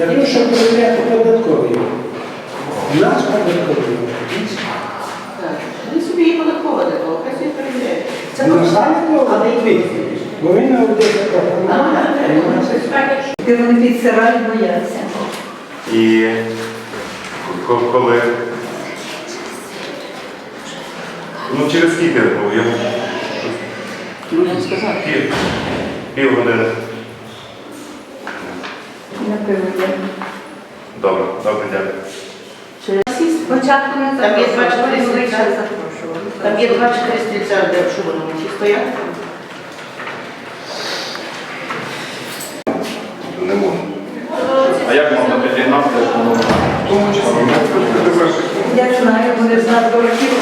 Для того, щоб перевіряти податкові. У нас податкові. Так. Вони собі є податкова для того, хай собі перевіряють. Це просто- саме Але того, й- бо він аудит А, програмує. і у нас так, так. Ти вони підсирають, бояться. І коли? Ну, через скільки? Я Ну, не сказати. пів, пів приведе. Добре, добре, дякую. Спочатку не Там є два запрошували, чотири вони стрільця. Там є два-чотири стрільця, де в шубаному ті стоять. Не можу. А як можна підігнати? Я знаю, вони знають років,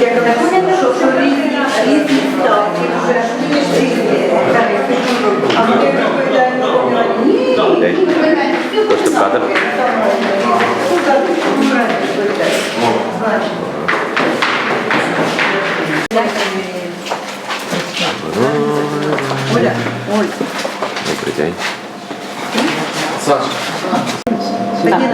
як я кажу, що що різні, різні ставки вже різні тарифи. А вони відповідають на поняття, ні, Просто кадр. Ну, так, ну, раді відповідають. Значить. Оля, Оль, Добрий день. тоді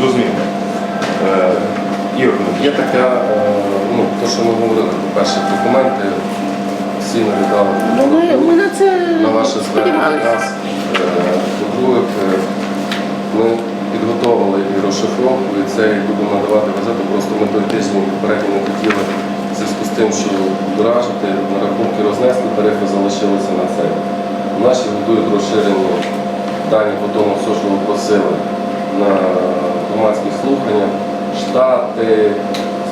Зрозуміло. Е, Ігор, Є така, е, ну, то, що ми говорили, по-перше, документи всі навідали Ну, ми, ми на це на ваше звернення. сподівалися. Раз. Е, По-друге, е, ми підготовили і розшифровку, і це і будемо надавати газету. Просто ми той тиждень попередньо не хотіли в зв'язку з тим, що доражити на рахунки рознесли, тарифи залишилися на це. Наші готують розширені дані по тому, все, що ви просили на громадські слухання, штати,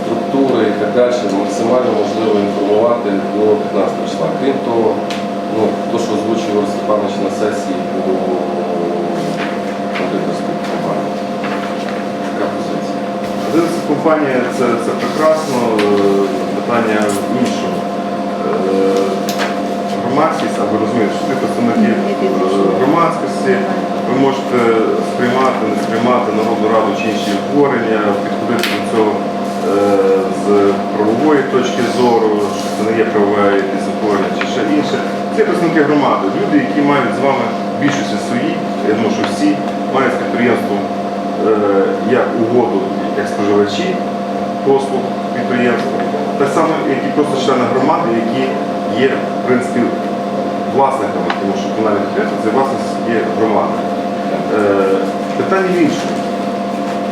структури і так далі, максимально можливо інформувати до 15 числа. Крім того, ну, то, що озвучив Ігор Степанович на сесії по аудиторській компанії. Така позиція. Аудиторська компанія це, це прекрасно. Е, Питання в іншому. Е, Громадськість, а ви розумієте, що ти представники громадськості, ви можете сприймати, не сприймати народну раду чи інші утворення, підходити до цього е, з правової точки зору, що це не є правове якесь утворення чи ще інше. Це представники громади, люди, які мають з вами більшості свої, я думаю, що всі мають з підприємством е, як угоду, як споживачі послуг підприємства, так само, як і просто члени громади, які є, в принципі, власниками, тому що комунальне підприємство це власність є громади. Е, питання іншому.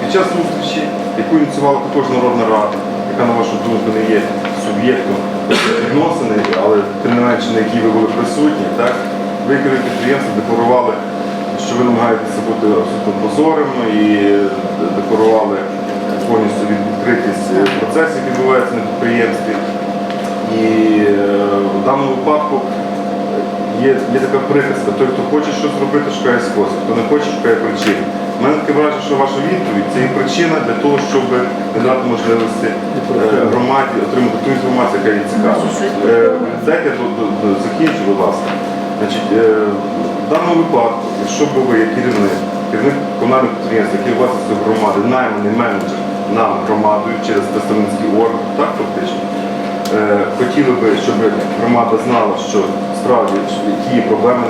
Під час зустрічі, яку ініціювала також Народна Рада, яка, на вашу думку, не є суб'єктом відносини, але тим не менше, на якій ви були присутні, так? ви керівник підприємства декларували, що ви намагаєтеся бути абсолютно прозорими і декларували повністю від- відкритість процесів, які відбуваються на підприємстві. І е, в даному випадку є, є така приказка, той, хто хоче щось зробити, шукає спосіб, хто не хоче, шукає причину. У мене таке враження, що ваша відповідь це є причина для того, щоб не дати можливості е, громаді отримати ту інформацію, яка їй цікава. Е, Дайте до- до- до- закінчу, будь ласка. Значить, е, в даному випадку, якщо б ви як керівник, керівник комунального підприємства, який цієї громади, найманий менеджер нам громадою через представницький орган, так фактично, хотіли би, щоб громада знала, що справді які проблеми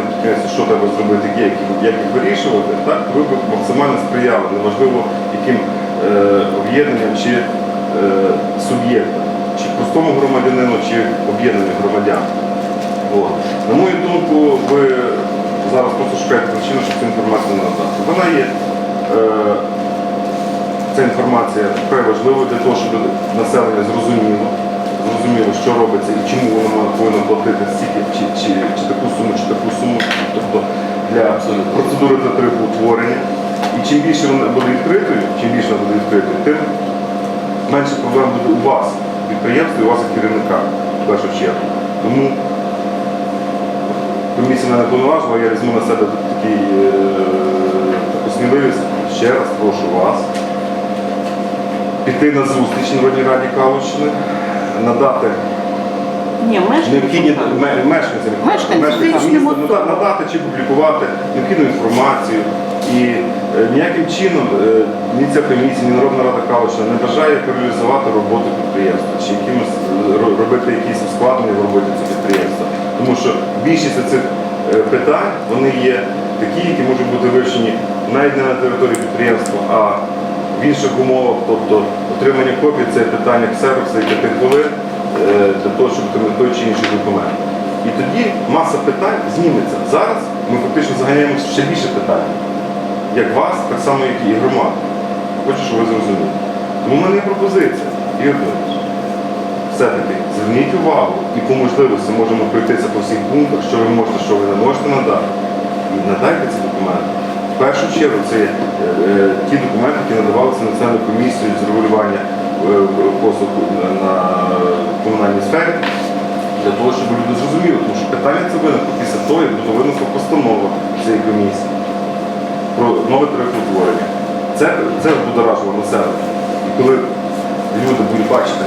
що треба зробити, як їх- вирішувати, так ви б максимально сприяли, неважливо яким е, об'єднанням чи е, суб'єктом, чи простому громадянину, чи об'єднанню громадян. От. На мою думку, ви зараз просто шукаєте причину, щоб цю інформацію не надати. Вона є. Е, Ця інформація вкрай важлива для того, щоб населення зрозуміло, зрозуміло, що робиться і чому воно повинно платити стільки чи, чи, чи таку суму, чи таку суму, тобто для процедури та утворення. І чим більше вона буде відкритою, чим більше вона буде відкритою, тим менше проблем буде у вас, підприємстві, у вас як керівника, в першу чергу. Тому комісія мене повноважила, я візьму на себе такий, е, таку сміливість. Ще раз прошу вас піти на зустріч Народній Раді Калущини, надати Ні, необхідні мешканці. ме- мешканцям, Мешканцям, мешканцям фізичним міста нада- особам. надати чи публікувати необхідну інформацію. І е, ніяким чином е, ні ця комісія, ні Народна Рада Калущина не бажає паралізувати роботу підприємства чи якимось е, ро- робити якісь ускладнення в роботі цього підприємства. Тому що більшість цих е, питань вони є такі, які можуть бути вирішені навіть не на території підприємства, а в інших умовах, тобто отримання копій це питання ксерокса і п'яти хвилин е, для того, щоб отримати той чи інший документ. І тоді маса питань зніметься. Зараз ми фактично заганяємо ще більше питань. Як вас, так само, як і громаду. Хочу, щоб ви зрозуміли. Тому в мене є пропозиція, Ігор все-таки зверніть увагу і по можливості можемо пройтися по всіх пунктах, що ви можете, що ви не можете надати. І надайте ці документи. В першу чергу це е, ті документи, які надавалися Національною комісією з регулювання е, послуг на- на комунальній сфері, для того, щоб люди зрозуміли, тому що питання це виникло після того, як було винесла постанова цієї комісії про нове тарифоутворення. Це, це будоражило населення. І коли люди будуть бачити,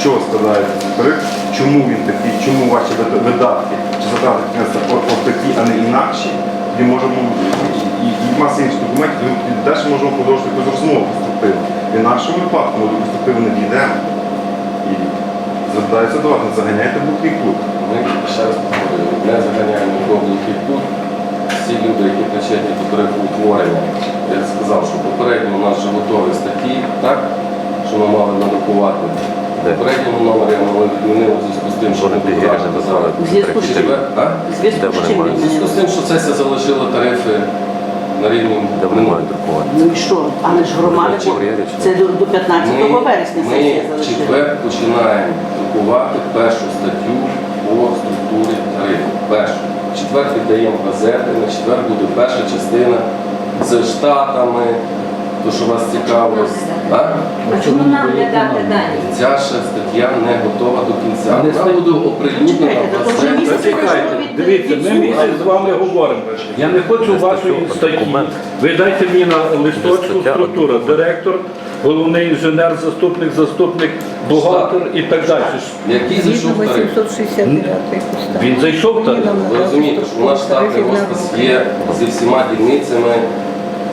що складає тариф, чому він такий, чому ваші видатки чи затрати такі, а не інакші, і можемо і маса інших документів, ми теж можемо продовжити якусь розмову конструктивну. В інакшому випадку ми до конструктивно не дійдемо. І звертаюся до вас, не заганяйте глухий кут. Ми ще раз повторюю, не заганяємо в глухий кут. Всі люди, які причетні до утворення, я сказав, що попередньо у нас вже готові статті, так, що ми мали надрукувати. В попередньому номері ми відмінили в зв'язку з тим, що Вони не бігери не казали. дозволять. В зв'язку з чим? Зв'язку з тим, що сесія залишила тарифи на рівні Де вони мають друкувати? Ну і що? Але ж громада ні? це до, до 15 вересня Ми в четвер починаємо друкувати першу статтю по структурі тарифу. Першу. В четвер віддаємо газети, на четвер буде перша частина з штатами, то що вас цікавило. А? А чому нам не дати дані? Ця ще стаття не готова до кінця. Не Вона буде оприлюднена Чекайте, то вже місяць дивіться, ми місяць з вами говоримо. Я не хочу вашої статті. Ви дайте мені на листочку структура, директор, головний інженер, заступник, заступник, бухгалтер і так далі. Який зайшов тариф? 869 постанови. Він зайшов тариф? Ви розумієте, що у нас штатний розпис є зі всіма дільницями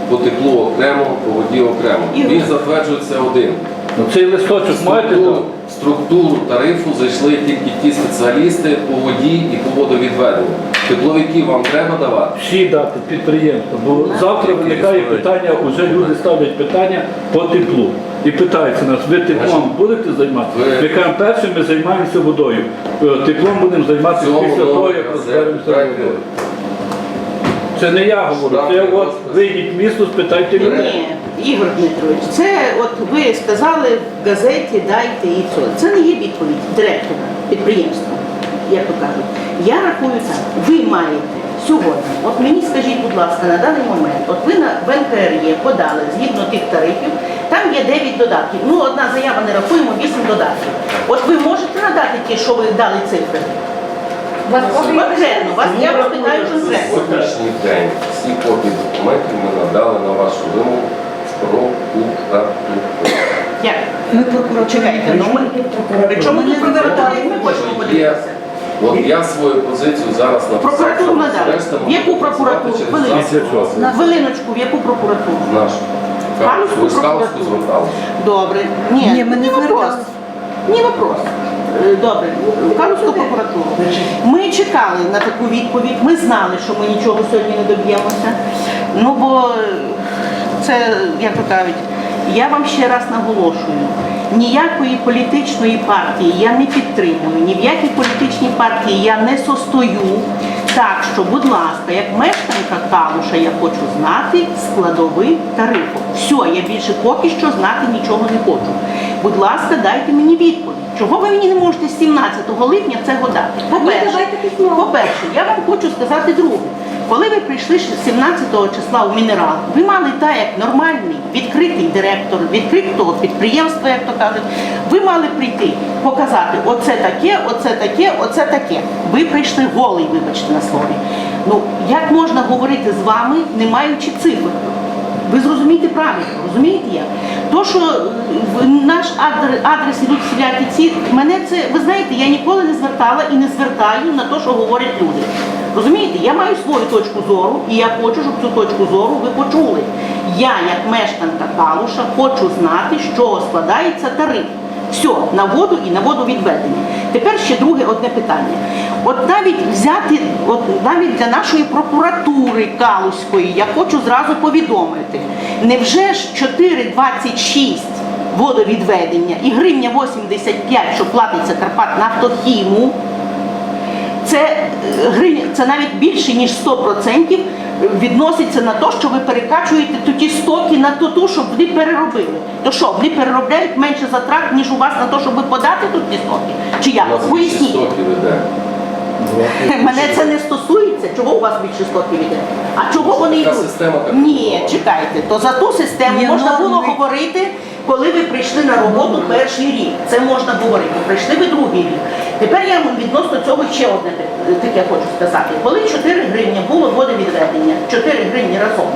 по теплу окремо, по воді окремо. Він затверджується один. Ну цей листочок маєте Структуру, там? структуру тарифу зайшли тільки ті спеціалісти по воді і по водовідведенню. Тепловиків вам треба давати. Всі дати підприємства. Бо завтра виникає питання, вже люди ставлять питання по теплу. І питаються нас, ви теплом будете займатися? Ми кажемо, перше ми займаємося водою. Е, Теплом будемо займатися після того, як розберемося водою. Це не я говорю, це от вийдіть в місто, спитайте людей. Ні, Ігор Дмитрович, це от ви сказали в газеті дайте і це. Це не є відповідь директора підприємства, як то кажуть. Я рахую так, ви маєте сьогодні, от мені скажіть, будь ласка, на даний момент, от ви на в НКРЄ подали згідно тих тарифів, там є 9 додатків. Ну, одна заява не рахуємо, 8 додатків. От ви можете надати ті, що ви дали цифри? Вас копії Конкретно, вас я вас питаю конкретно. Сьогоднішній день всі копії документів ми надали на вашу вимогу в прокуратуру. Як? Ми прокуратура. Чекайте, ну ми... Причому тут прокуратура, як ми хочемо подивитися. от я свою позицію зараз написав. Прокуратуру надали. В яку прокуратуру? На хвилиночку, в яку прокуратуру? Нашу. Калузьку прокуратуру. зверталися? Добре. Ні, Ні, ми не вопрос. зверталися. Ні вопрос. Е, Добре, в прокуратуру. Ми чекали на таку відповідь, ми знали, що ми нічого сьогодні не доб'ємося. Ну бо е, це, як то кажуть, я вам ще раз наголошую, ніякої політичної партії я не підтримую, ні в якій політичній партії я не состою. Так що, будь ласка, як мешканка Калуша, я хочу знати складовий тарифу. Все, я більше поки що знати нічого не хочу. Будь ласка, дайте мені відповідь. Чого ви мені не можете з 17 липня це годати? По-перше, по-перше, я вам хочу сказати друге. Коли ви прийшли ще 17 числа у мінерал, ви мали так, як нормальний, відкритий директор, відкритого підприємства, як то кажуть, ви мали прийти, показати, оце таке, оце таке, оце таке. Ви прийшли голий, вибачте на слові. Ну, як можна говорити з вами, не маючи цифр? Ви зрозумієте правильно, розумієте як? То, що в наш адрес, ідуть всілякі ці, мене це, ви знаєте, я ніколи не звертала і не звертаю на те, що говорять люди. Розумієте, я маю свою точку зору, і я хочу, щоб цю точку зору ви почули. Я, як мешканка Калуша, хочу знати, з чого складається тариф. Все, на воду і на водовідведення. Тепер ще друге одне питання. От навіть взяти, от навіть для нашої прокуратури Калузької, я хочу зразу повідомити, невже ж 4,26 водовідведення і гривня 85, що платиться Карпат Нафтохіму, це е, це навіть більше ніж 100% відноситься на те, що ви перекачуєте ті стоки на ту, ту, щоб вони переробили. То що, вони переробляють менше затрат, ніж у вас на те, щоб ви подати тут ті стоки? Чи як? Поясніть. Мене це не стосується, чого у вас більше стоків іде. А чого вони йдуть? система Ні, була. чекайте, то за ту систему Є можна було норми. говорити, коли ви прийшли на роботу перший рік. Це можна говорити. Прийшли ви другий рік. Тепер я відносно цього ще одне таке хочу сказати. Коли 4 гривні було водовідведення, 4 гривні разом.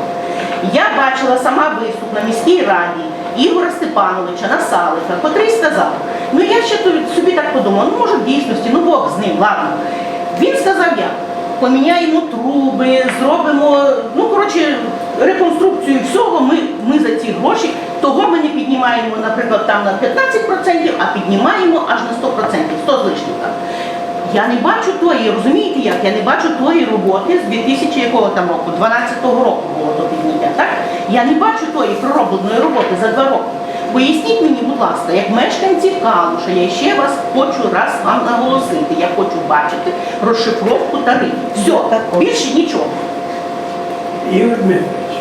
Я бачила сама виступ на міській раді Ігора Степановича Насалика, котрий сказав, ну я ще собі так подумала, ну може в дійсності, ну Бог з ним, ладно. Він сказав як? Поміняємо труби, зробимо, ну коротше, реконструкцію всього. Ми, ми за ці гроші того ми не піднімаємо, наприклад, там на 15%, а піднімаємо аж на 100%, 100 з лишнім так. Я не бачу тої, розумієте як? Я не бачу тої роботи з 2000 якого там року, 12-го року було то підняття, так? Я не бачу тої проробленої роботи за два роки. Поясніть мені, будь ласка, як мешканці Калуша, я ще раз хочу раз вам наголосити, я хочу бачити розшифровку тарифів. Все, більше нічого. Ігор Дмитрович,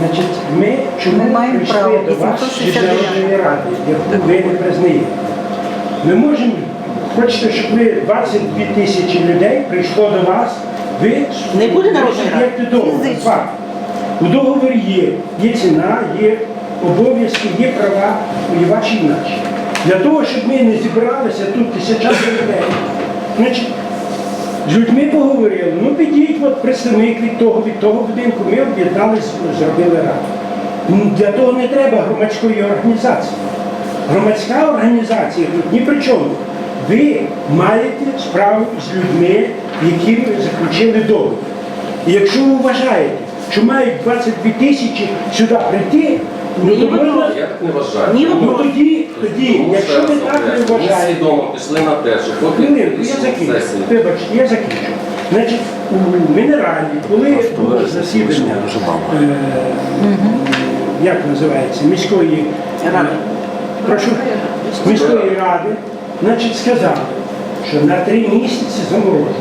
значить, ми чому Ми маємо прийшли право до вас 869. від Народної ради, яку ви не признаєте? Ми можемо, хочете, щоб ви 22 тисячі людей прийшло до вас, ви Не буде договор, У договорі є, є ціна, є обов'язки, є права, і ваші і наші. Для того, щоб ми не зібралися тут тисячами людей, значить, з людьми поговорили, ну підіть, от представник від того, від того будинку, ми об'єднались, зробили раду. Для того не треба громадської організації. Громадська організація тут ні при чому. Ви маєте справу з людьми, які заключили договір. І якщо ви вважаєте, що мають 22 тисячі сюди прийти, ну то можна. Я так не вважаю. Ні, Ну тоді, тоді, Тому якщо що ви так не Ми вважаєте, свідомо пішли на те, що поки Хвилинку, я закінчу. сесії. Вибачте, я закінчу. Значить, у мінералі, коли було засідання, е, як називається, міської Ради. прошу, міської ради, значить, сказали, що на три місяці заморожуємо.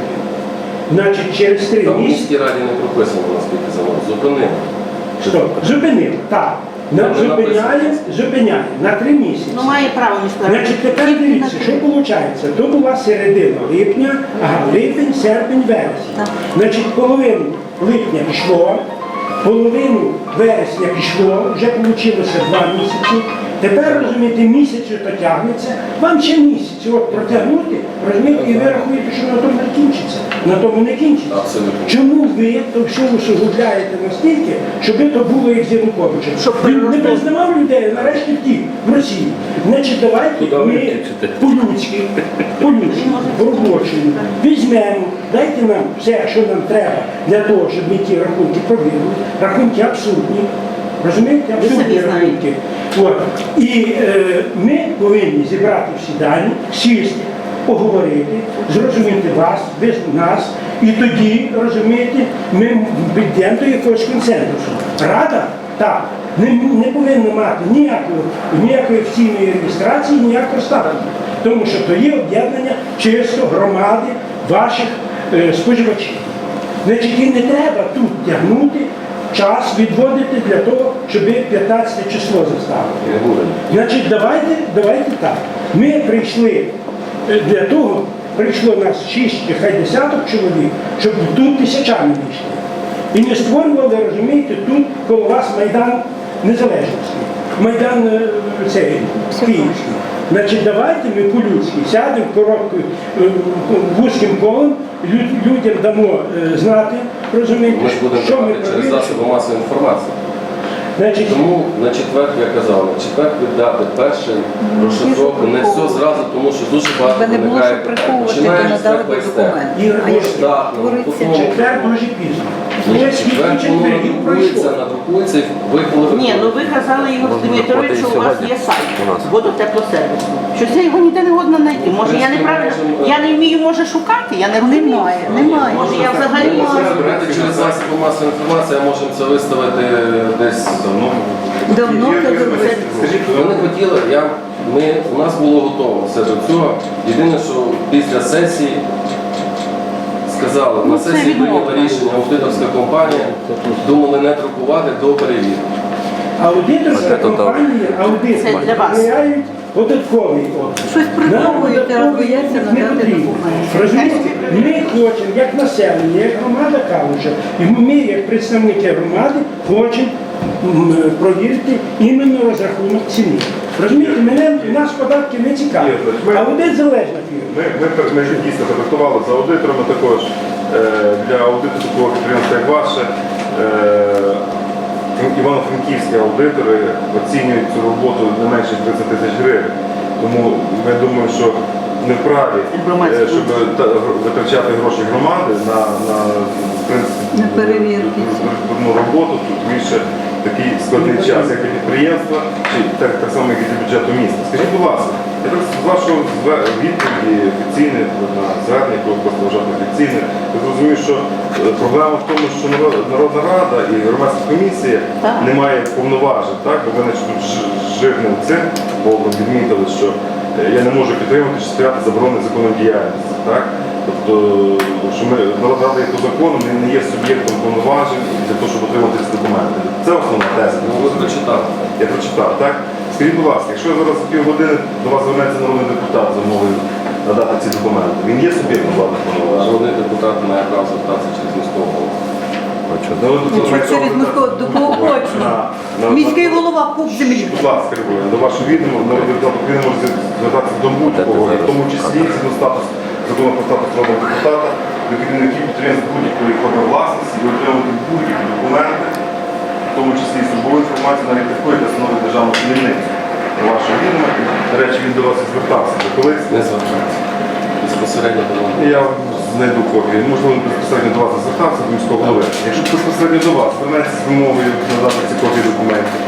Значить, через три Там в місяці міській раді не прописано, наскільки замов. Зупинили. що? Зупинив. Так. Там не зупиняє, написано. зупиняє на три місяці. Ну має право міська Значить, тепер дивіться, що виходить? То була середина липня, ага, липень, серпень, вересень. Значить, половину липня пішло, половину вересня пішло, вже вийшло два місяці. Тепер розумієте, місяць то тягнеться, вам ще місяць от протягнути, розумієте, і ви рахуєте, що на тому не кінчиться. На тому не кінчиться. Абсолютно. Чому ви то все усугубляєте настільки, щоб то було як з Януковичем? Щоб Він не признавав людей, а нарешті втік в Росії. Значить, давайте ми по-людськи, по-людськи, по-робочому, візьмемо, дайте нам все, що нам треба для того, щоб ми ті рахунки провірили. Рахунки абсурдні. Розумієте, знаєте. рахунки. От. І е, ми повинні зібрати всі дані, сісти, поговорити, зрозуміти вас, ви нас, і тоді, розумієте, ми підемо до якогось консенсусу. Рада так не, не повинна мати ніякої, ніякої офіційної реєстрації, ніякого статусу. Тому що то є об'єднання чисто громади ваших е, споживачів. Значить, і не треба тут тягнути час відводити для того, щоб 15 число заставити. Значить, давайте, давайте так. Ми прийшли е, для того, прийшло нас 6, хай десяток чоловік, щоб тут тисячами вийшли. І не створювали, розумієте, тут коло вас Майдан Незалежності, Майдан е, цей, Київський. Значить, давайте ми по-людськи сядемо короткою е, вузьким колом, людям дамо знати, розумієте, Ми що ми давати через засоби масової інформації. Значить, Тому на четвер я казав, на четвер віддати перше розшифровку, не все зразу, тому що дуже багато не було що приховувати, то Починаєш надали степ би бай степ. документ. Ігор, А як твориться? по-тому. четвер дуже пізно. Ось скільки Четвер воно четвергів надрукується, пройшло. надрукується і ви Ні, ну ви казали Ігор Дмитрович, що у вас є сайт водотеплосервісу. Щось я його ніде не годна знайти. Може я неправильно, я не вмію, може шукати, я не розумію. Немає, немає. Може я взагалі Ми можемо через засоби масової інформації, а можемо це виставити десь давно. Давно Юрій це Володимирович. Скажіть, Ми не хотіли, я, ми, у нас було готово все до цього. Єдине, що після сесії сказали, Ну, на це сесії відмова. прийняла рішення аудиторська компанія, думали не друкувати до перевірки. Аудиторська компанія, Це для вас. перевіряють податковий орган. Щось приховують, Нам а бояться надати документи. Розумієте, ми хочемо, як населення, як громада Калуша, і ми, як представники громади, хочемо провірити іменно розрахунок ціни. Розумієте, мене, нас податки не цікавлять. Аудит залежна фірма. Ми, ми, ми дійсно контактували з аудиторами також е, для аудиту такого підприємства, як ваше. Е, Івано-Франківські аудитори оцінюють цю роботу не менше 30 тисяч гривень. Тому ми думаємо, що не вправі, е, щоб витрачати гроші громади на, на, в принципі, На перевірки. ну, роботу, тут більше такий складний час, як і підприємства, чи так, так само, як і для бюджету міста. Скажіть, будь ласка, я так з вашого відповіді офіційної на звернення, ви просто вважати офіційним, я зрозумів, що е, проблема в тому, що Народна Рада і громадська комісія Так. не має повноважень, так? бо ви значить, тут жирним цим боком відмітили, що е, я не можу підтримати чи сприяти заборони законної діяльності. Так? Тобто, що ми Народна Рада по закону, не, не є суб'єктом повноважень для того, щоб отримати ці документи. Це основна теза. Ну, ви прочитали. Я прочитав, так? Скажіть, будь ласка, якщо зараз за півгодини до вас звернеться народний депутат за мовою надати ці документи, він є суб'єктом владних повноважень? Народний депутат має право звертатися через міського голову. Народний депутат має Через міського до кого хочеш. На- на- Міський голова куб землі. Будь ласка, Григорій, до вашого відома, народний депутат України може звертатися до будь-кого, в тому числі згідно статус закону про статус народного депутата, до керівників підприємств будь-якої форми власності і отримати будь-які документи, в тому числі і службову інформацію, навіть такої, де становить державну. До вашого відома, до речі, він до вас і звертався. Ви колись Не звертається. Безпосередньо до мене. я знайду копію. Можливо, він безпосередньо до вас не звертався до міського голови. Якщо безпосередньо до вас, звернеться з вимогою надати ці копії документів.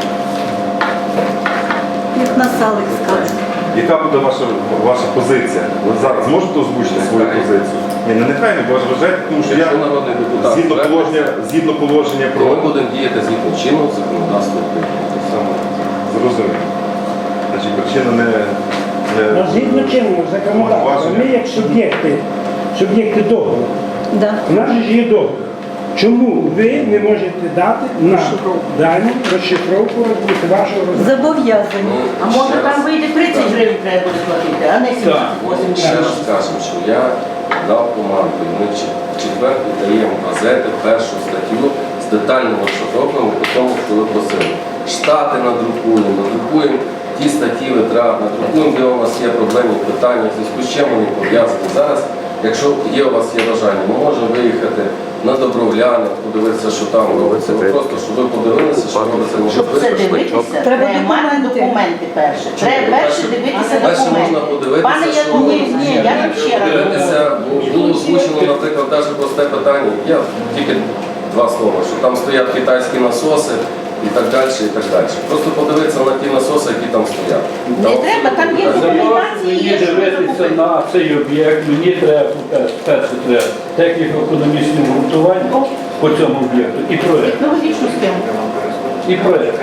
Як на Салик скаже. Яка буде ваша, ваша позиція? Ви зараз можете озвучити свою позицію? Ні, не нехай не бо ж вважаєте, тому що я Якщо народний депутат згідно звернеться, положення, згідно положення то ми про будемо діяти згідно чинного законодавства України. Те саме. зрозуміло. Значить, причина не, не Ну, згідно чинного законодавства, ми як суб'єкти, суб'єкти договору. Да. У нас же ж є договір. Чому ви не можете дати нам дані розшифровку вашого розробки? Зобов'язані. А може там вийде 30 гривень треба буде платити, а не 70 Ще 80 раз скажемо, що я дав команду, і ми в четвер даємо газети першу статтю з детальними розшифровками по тому, що ви просили. Штати надрукуємо, надрукуємо ті статті витрат, надрукуємо, де у нас є проблемні питання, зв'язку з чим вони пов'язані. Зараз, якщо є у вас є бажання, ми можемо виїхати на Добровляни, подивитися, що там робиться. Ну, Просто, щоб ви подивилися, що робиться, Щоб це дивитися, Треба треба мати документи. перше. Треба перше дивитися Перше можна документи. подивитися, Пане що Януні, ні, я вам ще раз. Дивитися, було озвучено, наприклад, навіть просте питання. Я тільки два слова, що там стоять китайські насоси і так далі, і так далі. Просто подивитися на ті насоси, які там стоять. Не треба, там є документації, мені є що дивитися на цей об'єкт, мені треба перше треба техніко-економічне обґрунтування по цьому об'єкту і проєкт. Технологічну схему. І проєкт.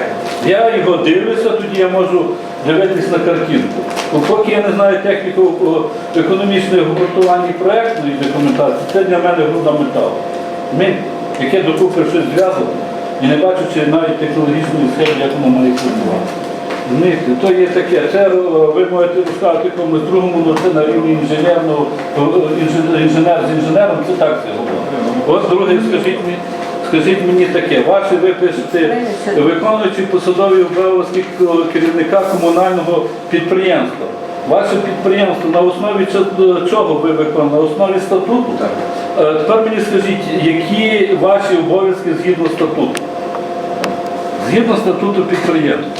Я його дивлюся, тоді я можу дивитись на картинку. Бо поки я не знаю техніку о, економічного обґрунтування і проєктної документації, це для мене груда металу. Ми, яке докупи щось зв'язано, і не бачучи навіть технологічної схеми, як воно має працювати. Розумієте, то є таке, це ви можете розказати комусь другому, але це на рівні інженерного, інженер, інженер з інженером, це так все говорить. От друге, скажіть мені, скажіть мені таке, ваші ви пишете, виконуючи посадові обов'язки керівника комунального підприємства. Ваше підприємство на основі чого ви виконуєте? На основі статуту? Так. Е, Тепер мені скажіть, які ваші обов'язки згідно статуту? Згідно статуту підприємства.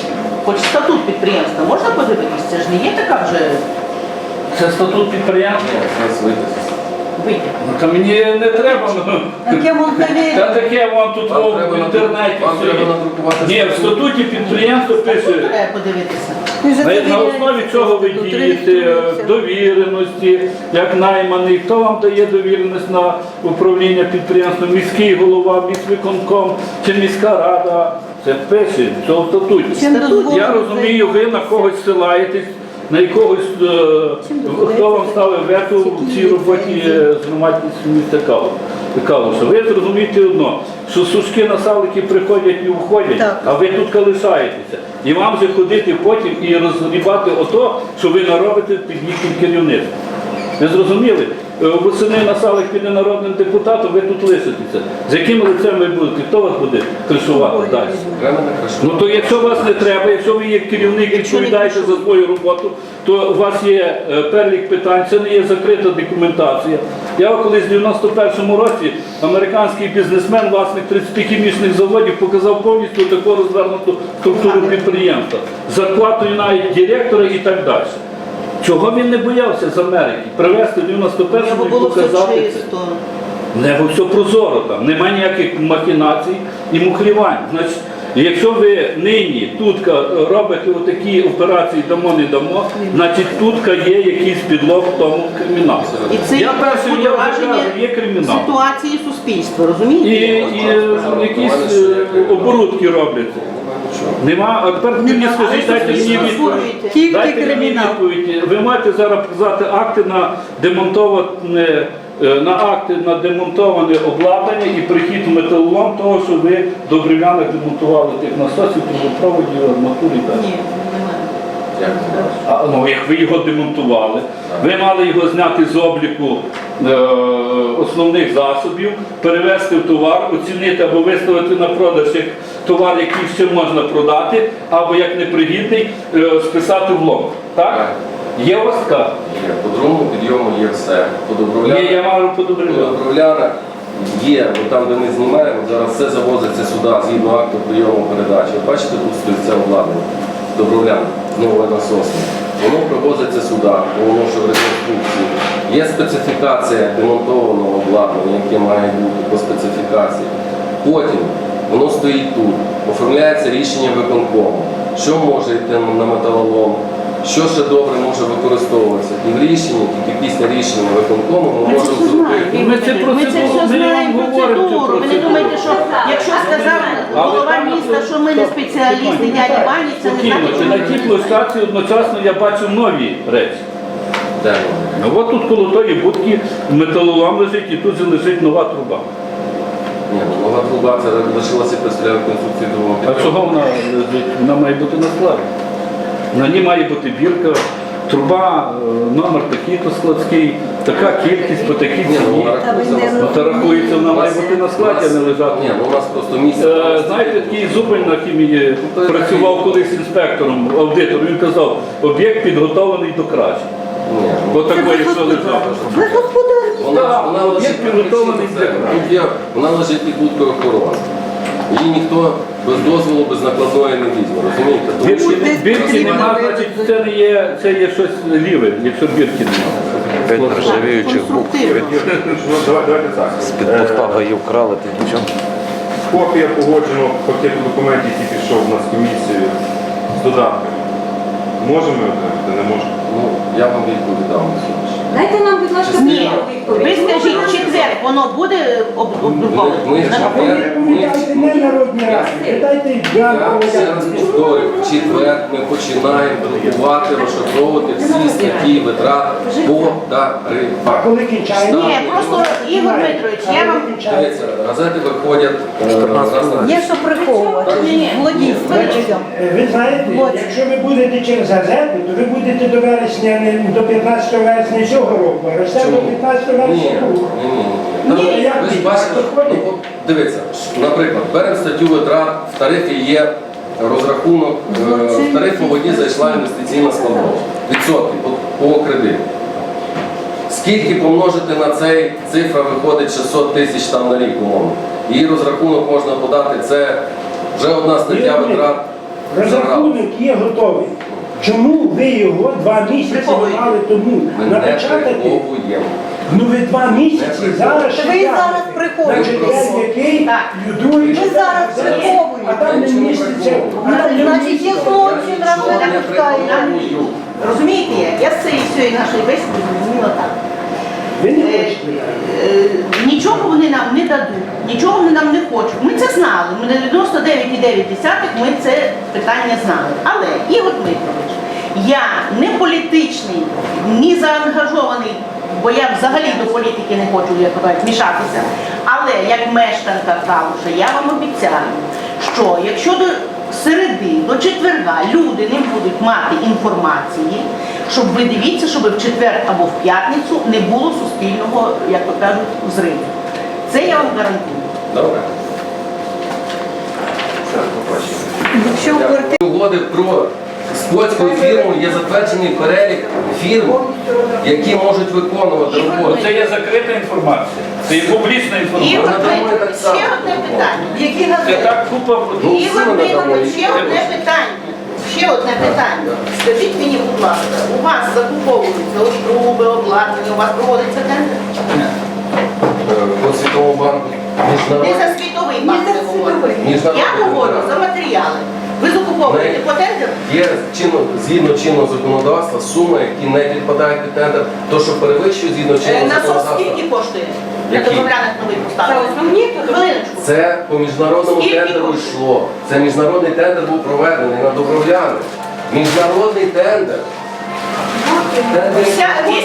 Хоч статут підприємства можна подивитися? Це ж не є така вже Це статут підприємства? Витяг. Ну, та мені не треба. ну. Таке. Та таке вам тут в інтернеті. надру- вам все є. надрукувати Ні, в статуті підприємство Тут пише. треба подивитися. На, на основі чого ви дієте, е, довіреності, як найманий, хто вам дає довіреність на управління підприємством, міський голова, міськвиконком чи міська рада. Це пише в статуті. Чим дозволено Я розумію, ви на когось силаєтесь, на якогось, е, хто вам ставив вето в цій роботі е, з громадськістю міста Калуша. Калуша. Ви зрозумієте одно, що сушки на салики приходять і уходять, Так. а ви тут калишаєтеся. І вам вже ходити потім і розгрібати ото, що ви наробите під їхнім керівництвом. Ви зрозуміли? Е, Восени на салик піде народним депутатом, ви тут лишитеся. З яким лицем ви будете? Хто вас буде кришувати далі? Ну то якщо вас не треба, якщо ви є керівник, відповідаєте за свою роботу, то у вас є е, перелік питань, це не є закрита документація. Я колись в 91-му році американський бізнесмен, власник 30 хімічних заводів, показав повністю таку розвернуту структуру підприємства, з зарплатою навіть директора і так далі. Чого він не боявся з Америки? Привезти в 91-му Треба і було все показати це. чисто. Не все прозоро там, немає ніяких махінацій і мухлювань. Значить, якщо ви нині тут робите отакі операції дамо не дамо, значить тут є якийсь підлог в тому криміналу. І це я перший я вже кажу, є кримінал. ситуації суспільства, І, розумієте? і е, якісь е, оборудки робляться. Нема, а тепер мені скажіть, дайте мені відповідь. Тільки Дайте мені кримінал. відповідь. Ви маєте зараз показати акти на демонтоване, е, на акти на демонтоване обладнання і прихід в металолом того, що ви в Добрилянах демонтували тих насосів, трубопроводів, арматури і так. Ні. А, ну, як ви його демонтували, ви мали його зняти з обліку е, основних засобів, перевести в товар, оцінити або виставити на продаж як товар, який ще можна продати, або як непригідний, е, списати в лом. Так? Є у вас така? Є. По другому підйому є все. По добровлянах. Є, я маю По є, бо там, де ми знімаємо, зараз все завозиться сюди згідно акту прийому передачі. Бачите, тут стоїть це обладнання. Добровлян, нове насосне. Воно привозиться сюди, воно що в реконструкції. Є специфікація демонтованого обладнання, яке має бути по специфікації. Потім воно стоїть тут, оформляється рішення виконкому, що може йти на металолом, що ще добре може використовуватися. І в рішенні, тільки після рішення виконкому ми можемо зробити. Ми це Ми це все знаємо процедуру. Ви не думаєте, що якщо сказав голова міста, що ми не спеціалісти, дядя Бані, це не значить, чи що на тій не площадці одночасно я бачу нові речі. Ну от тут коло тої будки металолом лежить і тут же лежить нова труба. Ні, ну, нова труба це лишилася після конструкції другого А чого вона лежить? Вона має бути на складі. На ній має бути бірка. труба, е, номер такий-то складський, така кількість по такій ну, ціні. Ну, та рахується, вона має бути на складі, а не лежати. Ні, ну у нас просто місце. Е, Знаєте, такий зубень на хімії працював колись інспектором, аудитором, він казав, об'єкт підготовлений до краще. Ні, ну, Бо такої, що лежав. Ви господарні. Вона, вона лежить Є підготовлений для тут є- вона лежить під будкою охорони. Її ніхто без дозволу, без накладної не візьме, розумієте? Тому Бірки, що- бірки нема, значить це не є, це є щось ліве, якщо бірки немає. Конструктивно. Ну, давай- Давайте так. З-під Е, поста гаїв крали, ти нічого. Копія погодженого пакету документів, який пішов у нас в комісію з додатками. Можемо ми отримати? Не можемо. Ну, я вам відповідав на сьогодні. Дайте нам, будь ласка, Ні, ви скажіть в четвер, воно буде об- опубліковано? Ми- ми- А ви не повідайте не народні ради, питайте Я ще раз повторюю, в четвер ми починаємо друкувати, розшифровувати всі статті витрат по А тарифах. коли кінчаємо? Ні, просто Ігор Дмитрович, я вам Дивіться, газети виходять е, раз на Є що приховувати. Ні, ні. Значить, е, ви знаєте, якщо ви будете через газету, то ви будете до вересня, не до 15 вересня цього року, а до 15 Ні, ні, ні, ні. Ні, як Ви ж бачите, ну, дивіться, наприклад, беремо статтю витрат, в тарифі є розрахунок, е, в тариф по воді зайшла інвестиційна складова. Відсотки по, по кредиту. Скільки помножити на цей цифра виходить 600 тисяч там на рік, умовно. Її розрахунок можна подати, це вже одна стаття витрат. Розрахунок є готовий. Чому ви його два місяці Приховуєте. мали тому напечатати? Ну ви два місяці зараз ви зараз приховуєте. Значить, я який Так. юдую, Ви зараз приховуєте. а там не місяця, міститься. а там не Значить, є міститься. злочин, раз ви не пускаєте. розумієте, як? я з цієї всієї нашої бесіди зрозуміла так. Нічого вони нам не дадуть, нічого вони нам не хочуть. Ми це знали. Ми на 99,9 ми це питання знали. Але Ігор Дмитрович, я не політичний, ні заангажований, бо я взагалі до політики не хочу як кажуть, мішатися. Але як мешканка Калуша, я вам обіцяю, що якщо до середи, до четверга люди не будуть мати інформації, щоб ви дивіться, щоб в четвер або в п'ятницю не було суспільного, як то кажуть, взриву. Це я вам гарантую. Добре. Якщо говорити... Угоди про з польською фірмою є затверджений перелік фірм, які можуть виконувати роботу. Це є закрита інформація, це є публічна інформація. надамо само. ще одне питання. які Це газети? так купа. Ну, всі ми надамо ще одне питання. Ще одне питання. Скажіть мені, будь ласка, у вас закуповуються ось труби, обладнання, у вас проводиться тендер? Е, По Світовому банку Не міжнародний. за світовий банк за я говорю. світовий. Я говорю за матеріали. Ви закуповуєте по тендеру? Є чинно, згідно чинного законодавства суми, які не підпадають під тендер, то що перевищує згідно Е, чинного Насос законодавства. скільки коштує? На Який? добровляних нових Це поставок. основні? Хвилиночку. Це по міжнародному Скільки тендеру коштує? йшло. Це міжнародний тендер був проведений на добровляни. Міжнародний тендер. Тендер Вся, весь